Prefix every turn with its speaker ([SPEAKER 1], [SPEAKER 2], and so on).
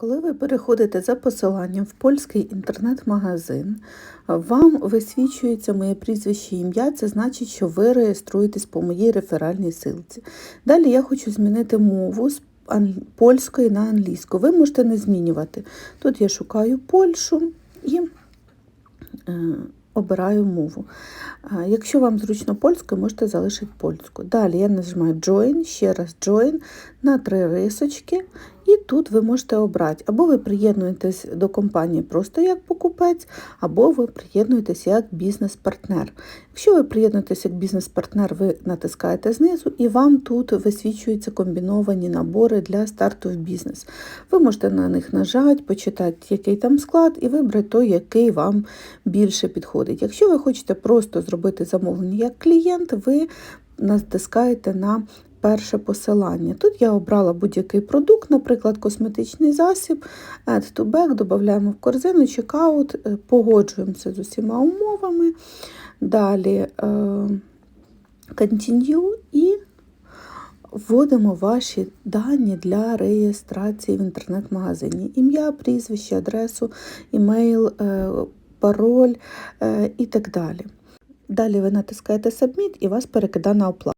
[SPEAKER 1] Коли ви переходите за посиланням в польський інтернет-магазин, вам висвічується моє прізвище і ім'я, це значить, що ви реєструєтесь по моїй реферальній силці. Далі я хочу змінити мову з польської на англійську. Ви можете не змінювати. Тут я шукаю Польщу і е, обираю мову. Якщо вам зручно польською, можете залишити польську. Далі я нажимаю Join, ще раз Join на три рисочки, і тут ви можете обрати, або ви приєднуєтесь до компанії просто як покупець, або ви приєднуєтесь як бізнес-партнер. Якщо ви приєднуєтесь як бізнес-партнер, ви натискаєте знизу, і вам тут висвічуються комбіновані набори для старту в бізнес. Ви можете на них нажати, почитати, який там склад, і вибрати той, який вам більше підходить. Якщо ви хочете просто зробити замовлення як клієнт, ви натискаєте на перше посилання. Тут я обрала будь-який продукт, наприклад, косметичний засіб, Add to Back, додаємо в корзину, чекаут, е, погоджуємося з усіма умовами. Далі е, Continue і вводимо ваші дані для реєстрації в інтернет-магазині. Ім'я, прізвище, адресу, імейл, е, пароль і так далі. Далі ви натискаєте Submit і вас перекидає на оплату.